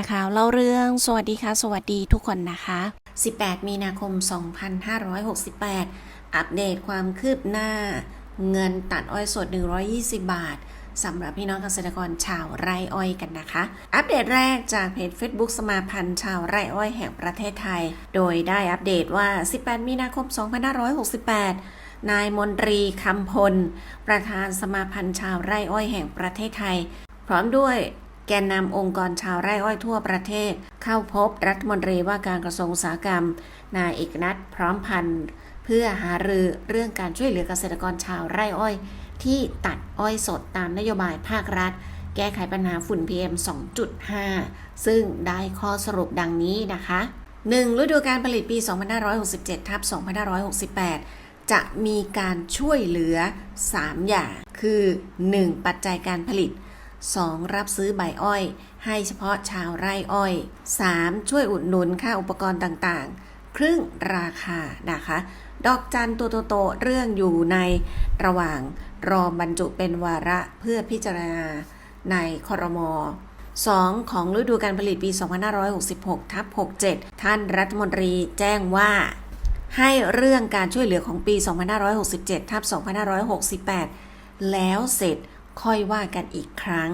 ร์ข่าวเล่าเรื่อง สวัสดีค่ะ สวัสดีทุกคนนะคะ 18 มีนาคม 2568 อัปเดตความคืบหน้า เงินตัดอ้อยสด 120 บาทสำหรับพี่น้องเกษตรกรชาวไร่อ้อยกันนะคะ อัปเดตแรกจากเพจ Facebook สมาพันธ์ชาวไร่อ้อยแห่งประเทศไทย โดยได้อัปเดตว่า 18 มีนาคม 2568 นายมนตรีคำพล ประธานสมาพันธ์ชาวไร่อ้อยแห่งประเทศไทย พร้อมด้วย แกนนำองค์กรชาวไร่อ้อยทั่วประเทศ เข้าพบรัฐมนตรีว่าการกระทรวงอุตสาหกรรม นายเอกนัทพร้อมพันธ์เพื่อหารือเรื่องการช่วยเหลือเกษตรกรชาวไร่อ้อย ที่ตัดอ้อยสดตามนโยบายภาครัฐ แก้ไขปัญหาฝุ่น PM 2.5 ซึ่งได้ข้อสรุปดังนี้นะคะ 1. ฤดูการผลิตปี 2567ทับ2568 จะมีการช่วยเหลือ 3 อย่าง คือ 1. ปัจจัยการผลิต 2. รับซื้อใบอ้อย ให้เฉพาะชาวไร่อ้อย 3. ช่วยอุดหนุนค่าอุปกรณ์ต่างๆ ครึ่งราคานะคะ ดอกจันตัวโตๆเรื่องอยู่ในระหว่างรอบรรจุเป็นวาระเพื่อพิจารณาในคอรมอ 2. ของฤดูการผลิตปี 2566 ทับ 67 ท่านรัฐมนตรีแจ้งว่า ให้เรื่องการช่วยเหลือของปี 2567 ทับ 2568 แล้วเสร็จ ค่อยว่ากันอีกครั้ง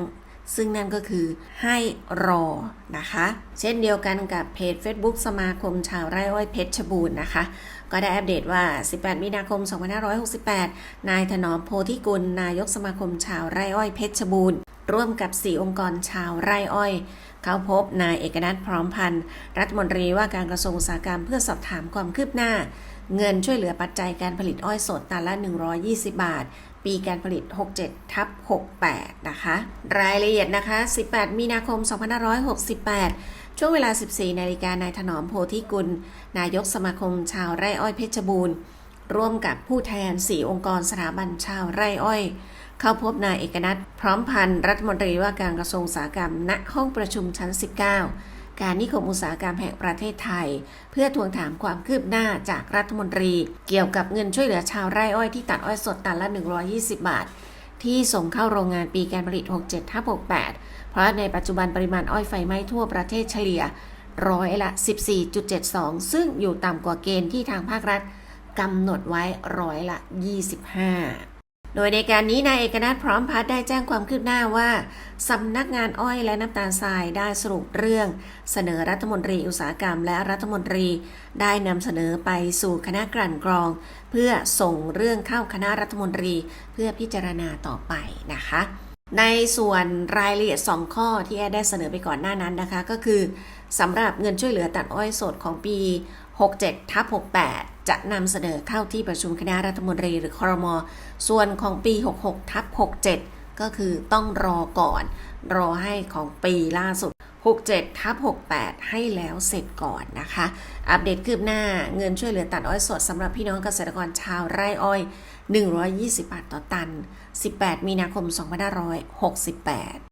ซึ่งนั่นก็คือให้รอนะคะ เช่นเดียวกันกับเพจ Facebook สมาคมชาวไร่อ้อยเพชรบูรณ์นะคะ ก็ได้อัปเดตว่า 18 มีนาคม 2568 นายถนอมโพธิกุล นายกสมาคมชาวไร่อ้อยเพชรบูรณ์ร่วมกับ 4 องค์กรชาวไร่อ้อย เข้าพบนายเอกนัทพร้อมพันธ์รัฐมนตรีว่าการกระทรวงอุตสาหกรรมเพื่อสอบถามความคืบหน้า เงินช่วยเหลือปัจจัยการผลิตอ้อยสดตันละ 120 บาท ปีการผลิต 67 ทับ 68 นะคะ รายละเอียดนะคะ 18 มีนาคม 2568 ช่วงเวลา 14 นาฬิกานายถนอมโพธิกุล นายกสมาคมชาวไร่อ้อยเพชรบูรณ์ ร่วมกับผู้แทน 4 องค์กรสถาบันชาวไร่อ้อย เข้าพบนายเอกนัทพร้อมพันธ์รัฐมนตรีว่าการกระทรวงอุตสาหกรรมณห้องประชุมชั้น 19 การนิคมอุตสาหกรรมแห่งประเทศไทย เพื่อทวงถามความคืบหน้าจากรัฐมนตรี เกี่ยวกับเงินช่วยเหลือชาวไร่อ้อยที่ตัดอ้อยสดตันละ 120 บาท ที่ส่งเข้าโรงงานปีการผลิต 67ทับ68 เพราะในปัจจุบันปริมาณอ้อยไฟไหม้ทั่วประเทศเฉลี่ยร้อยละ 14.72 ซึ่งอยู่ต่ำกว่าเกณฑ์ที่ทางภาครัฐกำหนดไว้ร้อยละ 25 โดยในการนี้นายเอกนัทพร้อมพัฒน์ได้แจ้งความคืบหน้าว่าสำนักงานอ้อยและน้ำตาลทรายได้สรุปเรื่อง เสนอรัฐมนตรีอุตสาหกรรมและรัฐมนตรีได้นำเสนอไปสู่คณะกลั่นกรอง เพื่อส่งเรื่องเข้าคณะรัฐมนตรีเพื่อพิจารณาต่อไปนะคะ ในส่วนรายละเอียด 2 ข้อที่แอดได้เสนอไปก่อนหน้านั้นนะคะ ก็คือสำหรับเงินช่วยเหลือตัดอ้อยสดของปี 67ทับ68 จะนำเสนอเข้าที่ประชุมคณะรัฐมนตรีหรือครม ส่วนของปี 66ทับ67 ก็คือต้องรอก่อน รอให้ของปีล่าสุด 67ทับ68 ให้แล้วเสร็จก่อนนะคะ อัปเดตคืบหน้าเงินช่วยเหลือตัดอ้อยสดสำหรับพี่น้องเกษตรกรชาวไร่อ้อย 120 บาทต่อตัน 18 มีนาคม 2568